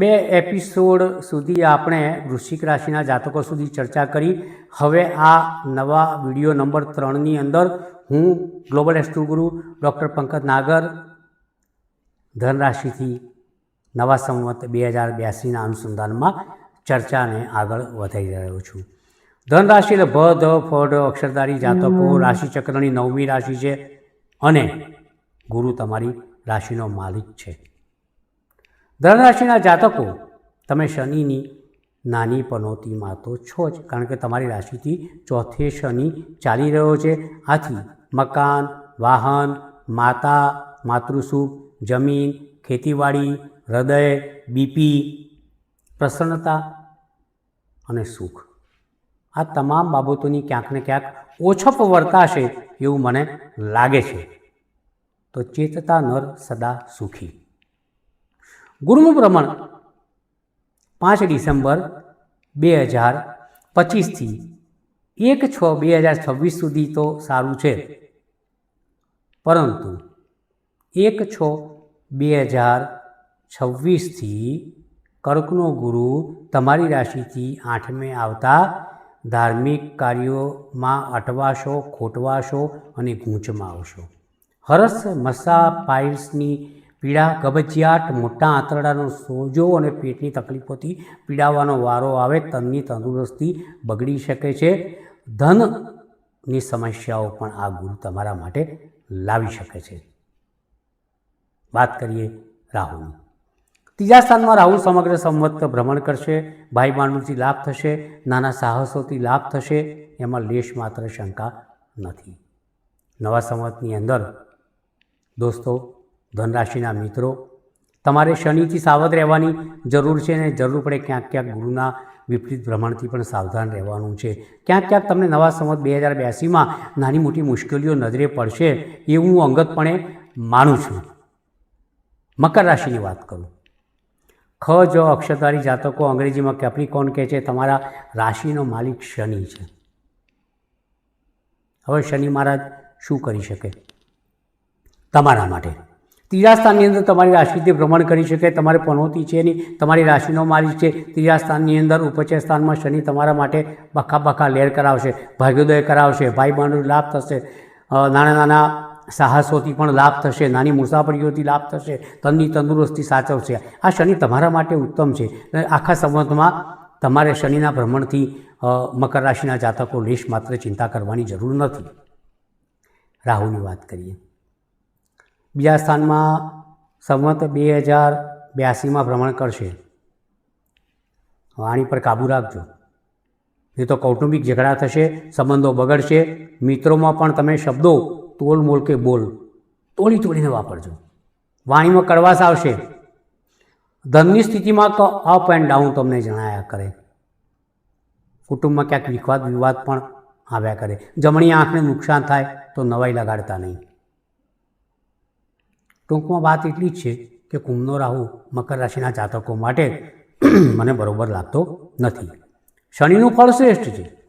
બે એપિસોડ સુધી આપણે વૃશ્ચિક રાશિના જાતકો સુધી ચર્ચા કરી. હવે આ નવા વીડિયો નંબર ત્રણની અંદર હું ગ્લોબલ એસ્ટ્રોગુરુ ડૉક્ટર પંકજ નાગર ધનરાશિથી નવા સંવત બે હજાર બ્યાસીના અનુસંધાનમાં ચર્ચાને આગળ વધારી રહ્યો છું. ધનરાશિ એટલે ભ ધ ફ અક્ષરધારી જાતકો રાશિચક્રની નવમી રાશિ છે અને ગુરુ તમારી રાશિનો માલિક છે. ધનરાશિના જાતકો, તમે શનિની નાની પનોતીમાં તો છો જ, કારણ કે તમારી રાશિથી ચોથે શનિ ચાલી રહ્યો છે. આથી મકાન, વાહન, માતા માતૃસુખ જમીન, ખેતીવાડી, હૃદય, બીપી, પ્રસન્નતા અને સુખ. આ તમામ બાબતોની ક્યાંક ને ક્યાંક ઓછપ વર્તાશે એવું મને લાગે છે. તો ચેતતા નર સદા સુખી. ગુરુનું ભ્રમણ પાંચ ડિસેમ્બર બે હજાર પચીસથી એક છ બે હજાર છવ્વીસ સુધી તો સારું છે. પરંતુ એક છ બે હજાર છવ્વીસથી કર્કનો ગુરુ તમારી રાશિથી આઠમે આવતા ધાર્મિક કાર્યોમાં અટવાશો, ખોટવાશો અને ગૂંચમાં આવશો. હરસ મસા પાઇલ્સની પીડા કબજિયાત મોટા આંતરડાનો સોજો અને પેટની તકલીફોથી પીડાવાનો વારો આવે, તનની તંદુરસ્તી બગડી શકે છે. ધનની સમસ્યાઓ પણ આ ગુરુ તમારા માટે લાવી શકે છે. વાત કરીએ રાહુની ત્રીજા સ્થાનમાં રાહુ સમગ્ર સંવત ભ્રમણ કરશે. ભાઈ બાંડુથી લાભ થશે, નાના સાહસોથી લાભ થશે, એમાં લેશ માત્ર શંકા નથી. નવા સંવતની અંદર દોસ્તો ધનરાશિના મિત્રો, તમારે શનિથી સાવધ રહેવાની જરૂર છે અને જરૂર પડે ક્યાંક ક્યાંક ગુરુના વિપરીત ભ્રમણથી પણ સાવધાન રહેવાનું છે. ક્યાંક ક્યાંક તમને નવા સંવત બે હજાર બ્યાસીમાં નાની મોટી મુશ્કેલીઓ નજરે પડશે એવું હું અંગતપણે માનું છું. મકર રાશિની વાત કરું. ખ, જ અક્ષરધારી જાતકો અંગ્રેજીમાં કેપ્રિકોન કહે છે, તમારા રાશિનો માલિક શનિ છે. હવે શનિ મહારાજ શું કરી શકે? તમારા માટે. ત્રીજા સ્થાનની અંદર તમારી રાશિથી ભ્રમણ કરી શકે તમારે પનોતી છે નહીં, તમારી રાશિનો માલિક છે ત્રીજા સ્થાનની અંદર ઉપચય સ્થાનમાં શનિ તમારા માટે બખા બખા લેર કરાવશે, ભાગ્યોદય કરાવશે ભાઈ બહેનનો લાભ થશે નાના નાના સાહસોથી પણ લાભ થશે, નાની મુસાફરીઓથી લાભ થશે, તનની તંદુરસ્તી સાચવશે. આ શનિ તમારા માટે ઉત્તમ છે. આખા સંબંધમાં તમારે શનિના ભ્રમણથી મકર રાશિના જાતકો લેશ માત્ર ચિંતા કરવાની જરૂર નથી. રાહુની વાત કરીએ. બીજા સ્થાનમાં સંવત બે હજાર બ્યાસીમાં ભ્રમણ કરશે. વાણી પર કાબૂ રાખજો. નહીં તો કૌટુંબિક ઝઘડા થશે, સંબંધો બગડશે. મિત્રોમાં પણ તમે શબ્દો તોલ મોલ કે બોલ, તોડી તોડીને વાપરજો. વાણીમાં કડવાશ આવશે. ધનની સ્થિતિમાં તો અપ એન્ડ ડાઉન તમને જણાયા કરે. કુટુંબમાં ક્યાંક વિખવાદ વિવાદ પણ આવ્યા કરે. જમણી આંખને નુકસાન થાય તો નવાઈ લગાડતા નહીં. ટૂંકમાં વાત એટલી જ છે કે કુંભનો રાહુ મકર રાશિના જાતકો માટે મને બરોબર લાગતો નથી. શનિનું ફળ શ્રેષ્ઠ છે.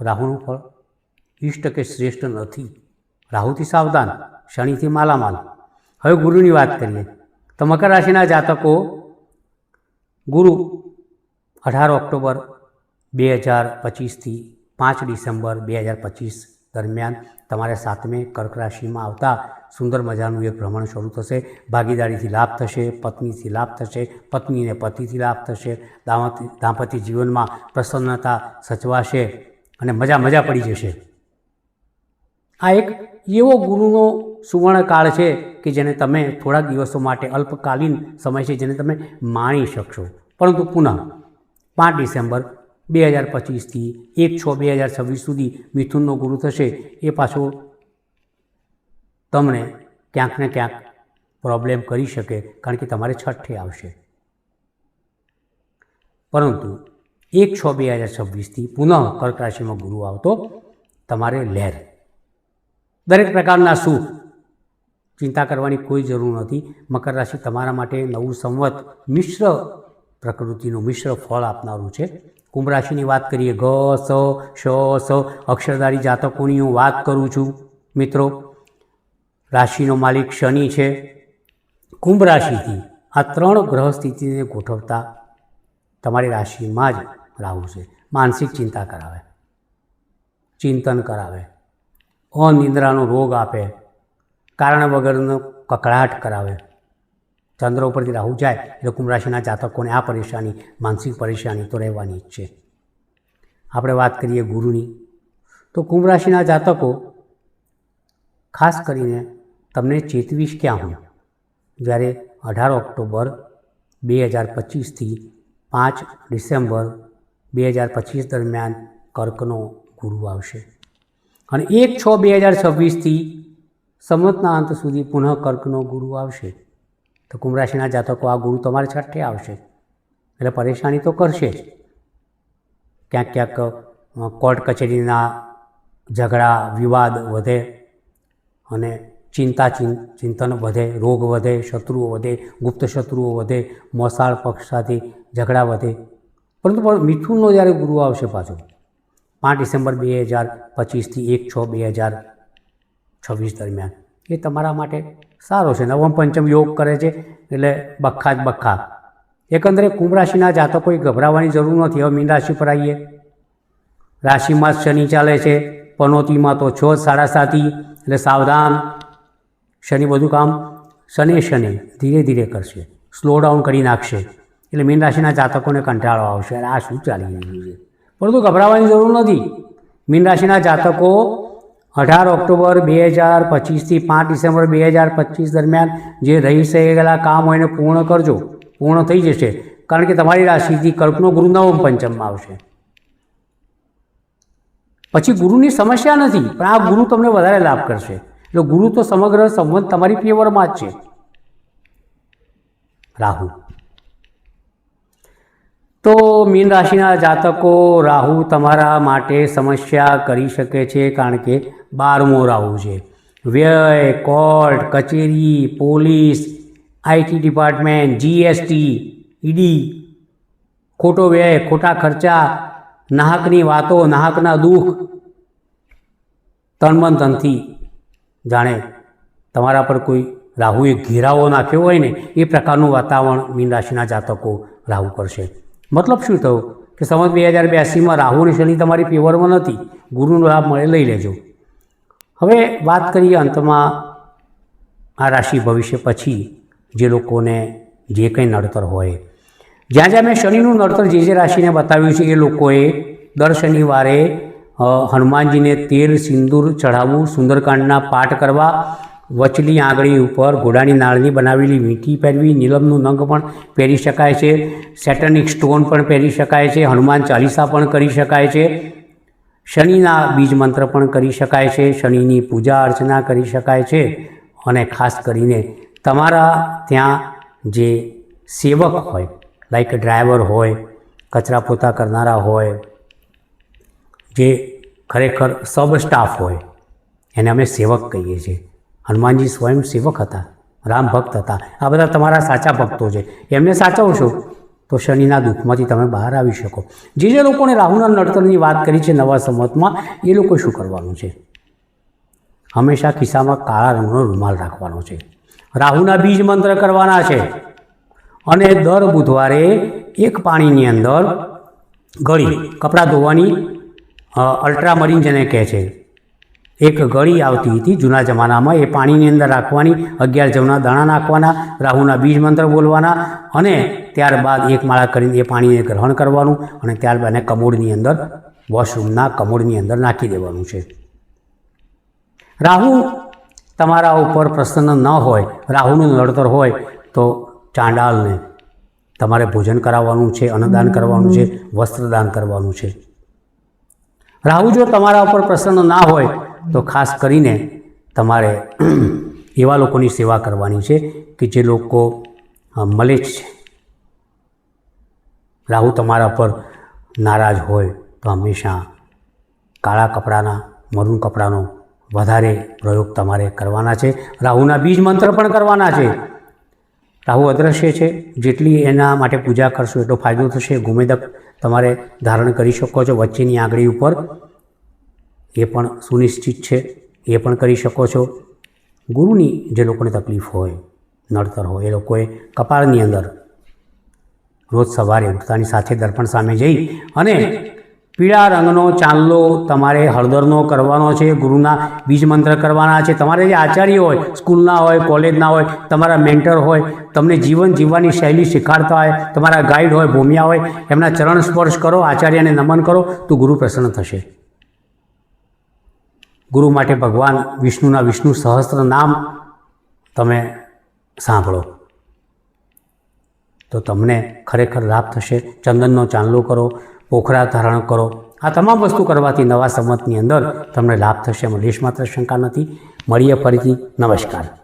રાહુનું ફળ ઇષ્ટ કે શ્રેષ્ઠ નથી. રાહુથી સાવધાન, શનિથી માલામાલ. હવે ગુરુની વાત કરીએ. તો મકર રાશિના જાતકો ગુરુ અઢાર ઓક્ટોબર બે હજાર પચીસથી પાંચ ડિસેમ્બર બે હજાર પચીસ દરમિયાન તમારે સાતમે કર્ક રાશિમાં આવતા સુંદર મજાનું એક ભ્રમણ શરૂ થશે. ભાગીદારીથી લાભ થશે, પત્નીથી લાભ થશે, પત્નીને પતિથી લાભ થશે. દાંપત્ય દાંપત્ય જીવનમાં પ્રસન્નતા સચવાશે અને મજા મજા પડી જશે. આ એક એવો ગુરુનો સુવર્ણકાળ છે કે જેને તમે થોડાક દિવસો માટે અલ્પકાલીન સમય છે જેને તમે માણી શકશો. પરંતુ પુનઃ પાંચ ડિસેમ્બર બે હજાર પચીસથી એક છ બે હજાર છવ્વીસ સુધી મિથુનનો ગુરુ થશે એ પાછો તમને ક્યાંક ને ક્યાંક પ્રોબ્લેમ કરી શકે, કારણ કે તમારે છઠ્ઠે આવશે. પરંતુ એક છ બે હજાર છવ્વીસથી પુનઃ કર્ક રાશિમાં ગુરુ આવતો તમારે લહેર. દરેક પ્રકારના સુખ, ચિંતા કરવાની કોઈ જરૂર નથી. મકર રાશિ તમારા માટે નવું સંવત મિશ્ર પ્રકૃતિનું મિશ્ર ફળ આપનારું છે. કુંભ રાશિની વાત કરીએ ગ સ શ સ, અક્ષરધારી જાતકોની હું વાત કરું છું. મિત્રો, રાશિનો માલિક શનિ છે. કુંભ રાશિથી આ ત્રણ ગ્રહ સ્થિતિને ગોઠવતા તમારી રાશિમાં જ રાહુ છે. માનસિક ચિંતા કરાવે, ચિંતન કરાવે, અનિંદ્રાનો રોગ આપે, કારણ વગરનો કકળાટ કરાવે. ચંદ્ર ઉપરથી રાહુ જાય, એટલે કુંભ રાશિના જાતકોને આ પરેશાની, માનસિક પરેશાની તો રહેવાની જ છે. આપણે વાત કરીએ ગુરુની. તો કુંભ રાશિના જાતકો, ખાસ કરીને તમને ચેતવીશ ક્યાં હું જ્યારે અઢાર ઓક્ટોબર બે હજાર પચીસથી પાંચ ડિસેમ્બર બે હજાર પચીસ દરમિયાન કર્કનો ગુરુ આવશે. અને એક છ બે હજાર છવ્વીસથી સંવતના અંત સુધી પુનઃ કર્કનો ગુરુ આવશે. તો કુંભ રાશિના જાતકો આ ગુરુ તમારે છઠ્ઠે આવશે. એટલે પરેશાની તો કરશે જ. ક્યાંક ક્યાંક કોર્ટ કચેરીના ઝઘડા, વિવાદ વધે અને ચિંતા ચિંતન વધે, રોગ વધે, શત્રુઓ વધે, ગુપ્ત શત્રુઓ વધે, મોસાળ પક્ષ સાથે ઝઘડા વધે. પરંતુ પણ મિથુનનો જ્યારે ગુરુ આવશે પાછો, પાંચ ડિસેમ્બર બે હજાર પચીસથી એક છ બે હજાર છવ્વીસ દરમિયાન એ તમારા માટે સારો છે. નવમ પંચમ યોગ કરે છે, એટલે બખા જ બખ્ખા એકંદરે કુંભ રાશિના જાતકોએ ગભરાવાની જરૂર નથી. હવે મીન રાશિ પર આવીએ. રાશિમાં શનિ ચાલે છે. પનોતીમાં તો છ, સાડા સાતી એટલે સાવધાન. શનિ બધું કામ શનિ શનિ ધીરે ધીરે કરશે. સ્લો ડાઉન કરી નાખશે. એટલે મીન રાશિના જાતકોને કંટાળો આવશે. આ શું ચાલી રહ્યું છે? પરંતુ ગભરાવાની જરૂર નથી. મીન રાશિના જાતકો અઢાર ઓક્ટોબર બે હજાર પચીસથી પાંચ ડિસેમ્બર બે હજાર પચીસ દરમિયાન જે રહી ગયેલા કામ હોય એને પૂર્ણ કરજો. પૂર્ણ થઈ જશે. કારણ કે તમારી રાશિથી કલ્પનો ગુરુ નવમ પંચમમાં આવશે. પછી ગુરુની સમસ્યા નથી, પણ આ ગુરુ તમને વધારે લાભ કરશે. એટલે ગુરુ તો સમગ્ર સંબંધ તમારી ફેવરમાં જ છે. રાહુ. તો મીન રાશિના જાતકો રાહુ તમારા માટે સમસ્યા કરી શકે છે કારણ કે બારમો રાહુ છે. વ્યય, કોર્ટ, કચેરી, police IT department GST ED ખોટો વ્યય, ખોટા ખર્ચા, નાહકની વાતો, નાહકના દુઃખ તનમન તનથી જાણે તમારા પર કોઈ રાહુએ ઘેરાવો નાખ્યો હોય ને, એ પ્રકારનું વાતાવરણ મીન રાશિના જાતકો રાહુ કરશે મતલબ શું થયું? કે સમજ બે હજાર બ્યાસીમાં રાહુ અને શનિ તમારી ફેવરમાં નથી, ગુરુનો લાભ મળે લઈ લેજો. હવે વાત કરીએ અંતમાં આ રાશિ ભવિષ્ય પછી જે લોકોને જે કંઈ નડતર હોય. જ્યાં જ્યાં મેં શનિનું નડતર જે જે રાશિને બતાવ્યું છે એ લોકોએ દર શનિવારે હનુમાનજીને તેલ, સિંદૂર ચઢાવવું, સુંદરકાંડના પાઠ કરવા વચલી આંગળી ઉપર ઘોડાની નાળની બનાવેલી વીંટી પહેરવી, નીલમનું નંગ પણ પહેરી શકાય છે સેટનિક સ્ટોન પણ પહેરી શકાય છે, હનુમાન ચાલીસા પણ કરી શકાય છે, શનિના બીજ મંત્ર પણ કરી શકાય છે, શનિની પૂજા અર્ચના કરી શકાય છે અને ખાસ કરીને તમારા ત્યાં જે સેવક હોય, લાઈક ડ્રાઈવર હોય, કચરા પોતા કરનારા હોય, જે ખરેખર સબ સ્ટાફ હોય, એને અમે સેવક કહીએ છીએ. હનુમાનજી સ્વયં સેવક હતા, રામ ભક્ત હતા. આ બધા તમારા સાચા ભક્તો છે. એમને સાચવશો તો શનિના દુઃખમાંથી તમે બહાર આવી શકો. જે જે લોકોને રાહુના નડતરની વાત કરી છે નવા સંવતમાં, એ લોકો શું કરવાનું છે? હંમેશા ખિસ્સામાં કાળા રંગનો રૂમાલ રાખવાનો છે. રાહુના બીજ મંત્ર કરવાના છે. અને દર બુધવારે એક પાણીની અંદર ગળી, કપડાં ધોવાની અલ્ટ્રામરીન જેને કહે છે એક ગળી આવતી હતી. જૂના જમાનામાં એ પાણીની અંદર રાખવાની, અગિયાર જવના દાણા નાખવાના, રાહુના બીજ મંત્ર બોલવાના અને ત્યારબાદ એક માળા કરીને એ પાણીને ગ્રહણ કરવાનું અને ત્યારબાદ એને કમોડની અંદર, વોશરૂમના કમોડની અંદર નાખી દેવાનું છે. રાહુ તમારા ઉપર પ્રસન્ન ન હોય, રાહુનું નડતર હોય, તો ચાંડાલને તમારે ભોજન કરાવવાનું છે, અન્નદાન કરવાનું છે, વસ્ત્રદાન કરવાનું છે. રાહુ જો તમારા ઉપર પ્રસન્ન ના હોય તો ખાસ કરીને તમારે એવા લોકોની સેવા કરવાની છે કે જે લોકો મલેચ્છ છે. રાહુ તમારા પર નારાજ હોય તો હંમેશા કાળા કપડાના, મરૂન કપડાનો વધારે પ્રયોગ તમારે કરવાના છે. રાહુના બીજ મંત્ર પણ કરવાના છે. રાહુ અદ્રશ્ય છે. જેટલી એના માટે પૂજા કરશો એટલો ફાયદો થશે. ગુમેદક તમારે ધારણ કરી શકો છો વચ્ચેની આંગળી ઉપર. એ પણ સુનિશ્ચિત છે. એ પણ કરી શકો છો. ગુરુની જે લોકોને તકલીફ હોય, નડતર હોય, એ લોકોએ કપાળની અંદર રોજ સવારે ઉઠતાની સાથે દર્પણ સામે જઈ અને પીળા રંગનો ચાંદલો તમારે હળદરનો કરવાનો છે, ગુરુના બીજ મંત્ર કરવાના છે. તમારે જે આચાર્ય હોય, સ્કૂલના હોય, કોલેજના હોય, તમારા મેન્ટર હોય, તમને જીવન જીવવાની શૈલી શીખવાડતા હોય, તમારા ગાઈડ હોય, ભૂમિયા હોય, એમના ચરણ સ્પર્શ કરો, આચાર્યને નમન કરો, તો ગુરુ પ્રસન્ન થશે. ગુરુ માટે ભગવાન વિષ્ણુના વિષ્ણુ સહસ્ત્ર નામ તમે સાંભળો. તો તમને ખરેખર લાભ થશે. ચંદનનો ચાંદલો કરો, પોખરા ધારણ કરો. આ તમામ વસ્તુ કરવાથી નવા સંમતની અંદર તમને લાભ થશે. એમાં માત્ર શંકા નથી. મળીએ ફરીથી. નમસ્કાર.